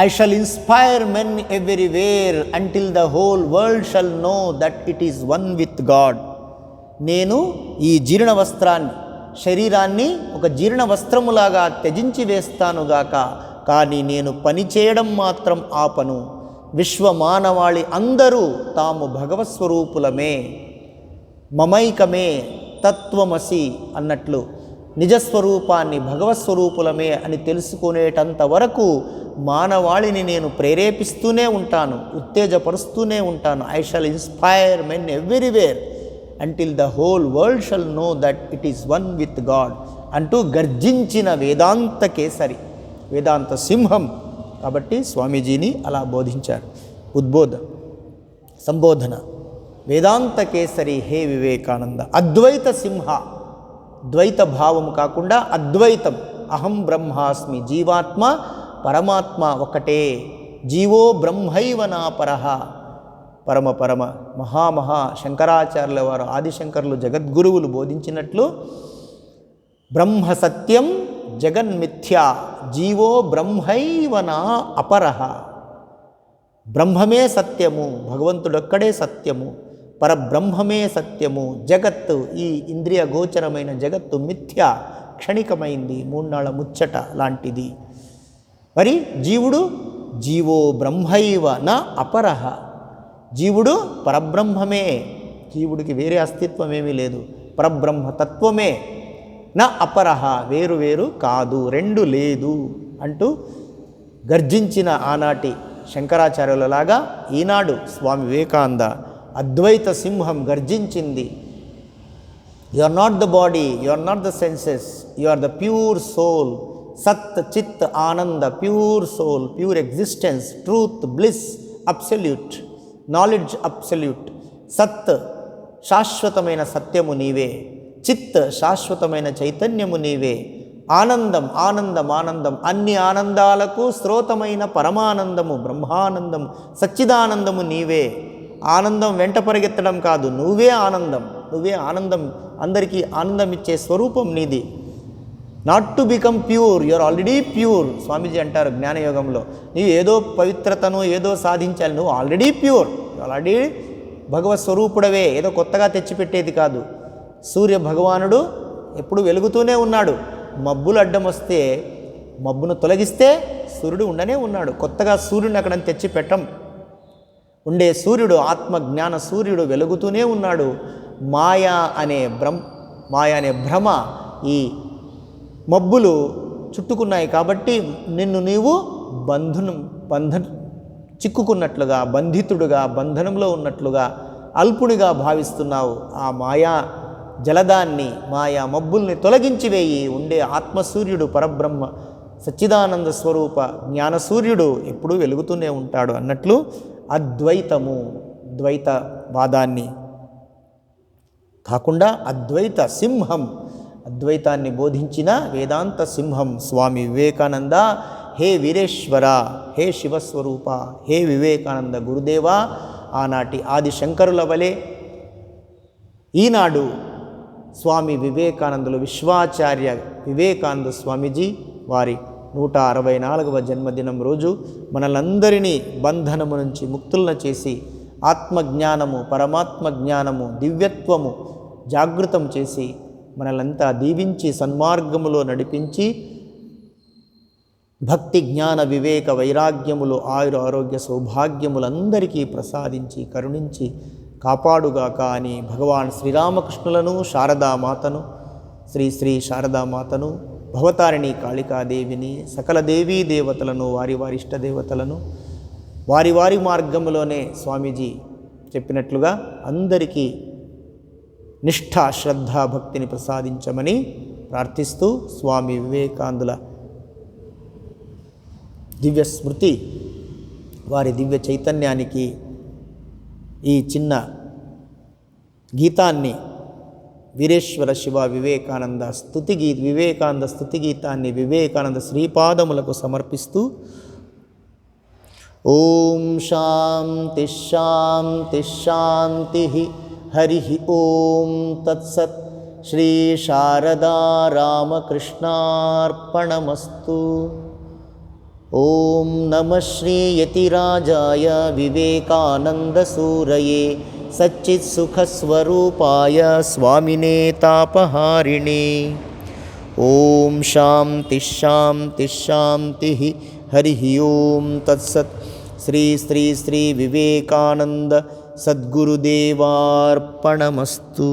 I shall inspire men everywhere until the whole world shall know that it is one with God. నేను ఈ జీర్ణ వస్త్రాన్ని శరీరాన్ని ఒక జీర్ణ వస్త్రములాగా త్యజించి వేస్తానుగాక కానీ నేను పని చేయడం మాత్రం ఆపను. విశ్వ మానవాళి అందరూ తాము భగవత్స్వరూపులమే మమైకమే తత్వమసి అన్నట్లు నిజస్వరూపాన్ని భగవత్స్వరూపులమే అని తెలుసుకునేటంత వరకు మానవాళిని నేను ప్రేరేపిస్తూనే ఉంటాను ఉత్తేజపరుస్తూనే ఉంటాను. I shall inspire men everywhere until the whole world shall know that it is one with God అంటూ గర్జించిన వేదాంత కేసరి వేదాంత సింహం. కాబట్టి స్వామీజీని అలా బోధించారు. ఉద్బోధ సంబోధన. వేదాంత కేసరి హే వివేకానంద. అద్వైత సింహ ద్వైత భావము కాకుండా అద్వైతం. అహం బ్రహ్మాస్మి జీవాత్మ పరమాత్మ ఒకటే జీవో బ్రహ్మైవనా పరహ పరమ పరమ మహామహా శంకరాచార్యుల వారు ఆదిశంకరులు జగద్గురువులు బోధించినట్లు బ్రహ్మ సత్యం జగన్మిథ్యా జీవో బ్రహ్మైవనా అపరహ బ్రహ్మమే సత్యము భగవంతుడొక్కడే సత్యము పరబ్రహ్మమే సత్యము జగత్తు ఈ ఇంద్రియ గోచరమైన జగత్తు మిథ్య క్షణికమైంది మూన్నాళ్ళ ముచ్చట లాంటిది. మరి జీవుడు జీవో బ్రహ్మైవ నా అపరహ. జీవుడు పరబ్రహ్మమే. జీవుడికి వేరే అస్తిత్వమేమీ లేదు. పరబ్రహ్మ తత్వమే నా అపరహ వేరు వేరు కాదు రెండు లేదు అంటూ గర్జించిన ఆనాటి శంకరాచార్యులలాగా ఈనాడు స్వామి వివేకానంద అద్వైత సింహం గర్జించింది. You are not the body you are not the senses you are the pure soul సత్ చిత్ ఆనంద pure soul pure existence truth bliss absolute knowledge absolute. సత్ శాశ్వతమైన సత్యము నీవే. చిత్ శాశ్వతమైన చైతన్యము నీవే. ఆనందం ఆనందం ఆనందం. అన్ని ఆనందాలకు స్రోతమైన పరమానందము బ్రహ్మానందం సచ్చిదానందము నీవే. ఆనందం వెంట పరిగెత్తడం కాదు నువ్వే ఆనందం. నువ్వే ఆనందం. అందరికీ ఆనందం ఇచ్చే స్వరూపం నీది. Not to become pure you are already pure Swamiji అంటారు జ్ఞానయోగంలో నీవు ఏదో పవిత్రతను ఏదో సాధించాలి నువ్వు ఆల్రెడీ ప్యూర్ ఆల్రెడీ భగవత్ స్వరూపుడవే ఏదో కొత్తగా తెచ్చిపెట్టేది కాదు సూర్య భగవానుడు ఎప్పుడు వెలుగుతూనే ఉన్నాడు మబ్బులు అడ్డం వస్తే మబ్బును తొలగిస్తే సూర్యుడు ఉండనే ఉన్నాడు కొత్తగా సూర్యుడిని అక్కడ తెచ్చి పెట్టం ఉండే సూర్యుడు ఆత్మ జ్ఞాన సూర్యుడు వెలుగుతూనే ఉన్నాడు మాయా అనే భ్రమ మాయా అనే భ్రమ ఈ మబ్బులు చుట్టుకున్నాయి కాబట్టి నిన్ను నీవు బంధనం బంధ చిక్కుకున్నట్లుగా బంధితుడుగా బంధనంలో ఉన్నట్లుగా అల్పునిగా భావిస్తున్నావు. ఆ మాయా జలదాన్ని మాయా మబ్బుల్ని తొలగించి వేయి. ఉండే ఆత్మసూర్యుడు పరబ్రహ్మ సచ్చిదానంద స్వరూప జ్ఞానసూర్యుడు ఎప్పుడూ వెలుగుతూనే ఉంటాడు అన్నట్లు అద్వైతము ద్వైత వాదాన్ని కాకుండా అద్వైత సింహం అద్వైతాన్ని బోధించిన వేదాంత సింహం స్వామి వివేకానంద. హే వీరేశ్వర హే శివస్వరూప హే వివేకానంద గురుదేవ ఆనాటి ఆది శంకరుల వలె. ఈనాడు స్వామి వివేకానందులు విశ్వాచార్య వివేకానంద స్వామీజీ వారి నూట అరవై నాలుగవ జన్మదినం రోజు మనలందరినీ బంధనము నుంచి ముక్తులను చేసి ఆత్మజ్ఞానము పరమాత్మ జ్ఞానము దివ్యత్వము జాగృతం చేసి మనలంతా దీవించి సన్మార్గములో నడిపించి భక్తి జ్ఞాన వివేక వైరాగ్యములు ఆయుర ఆరోగ్య సౌభాగ్యములందరికీ ప్రసాదించి కరుణించి కాపాడుగాక అని భగవాన్ శ్రీరామకృష్ణులను శారదామాతను శ్రీ శ్రీ శారదామాతను భవతారిణి కాళికాదేవిని సకల దేవీ దేవతలను వారి వారి ఇష్టదేవతలను వారి వారి మార్గంలోనే స్వామీజీ చెప్పినట్లుగా అందరికీ నిష్ఠ శ్రద్ధాభక్తిని ప్రసాదించమని ప్రార్థిస్తూ స్వామి వివేకాందుల దివ్య స్మృతి వారి దివ్య చైతన్యానికి ఈ చిన్న గీతాన్ని వీరేశ్వర శివ వివేకానంద స్థుతి గీ వివేకానంద స్థుతి గీతాన్ని వివేకానంద శ్రీపాదములకు సమర్పిస్తూ ఓం శాంతి శాంతి శాంతి. हरिः ॐ तत्सत् श्रीशारदा रामकृष्णार्पणमस्तु। ॐ नमः श्रीयतिराजाय विवेकानन्दसूरये सच्चित्सुखस्वरूपाय स्वामिने तापहारिणे। ॐ शां तिश्शां तिश्शां हरिः ॐ तत्सत्। श्री श्री श्रीविवेकानन्द सद्गुरुदेवार्पणमस्तु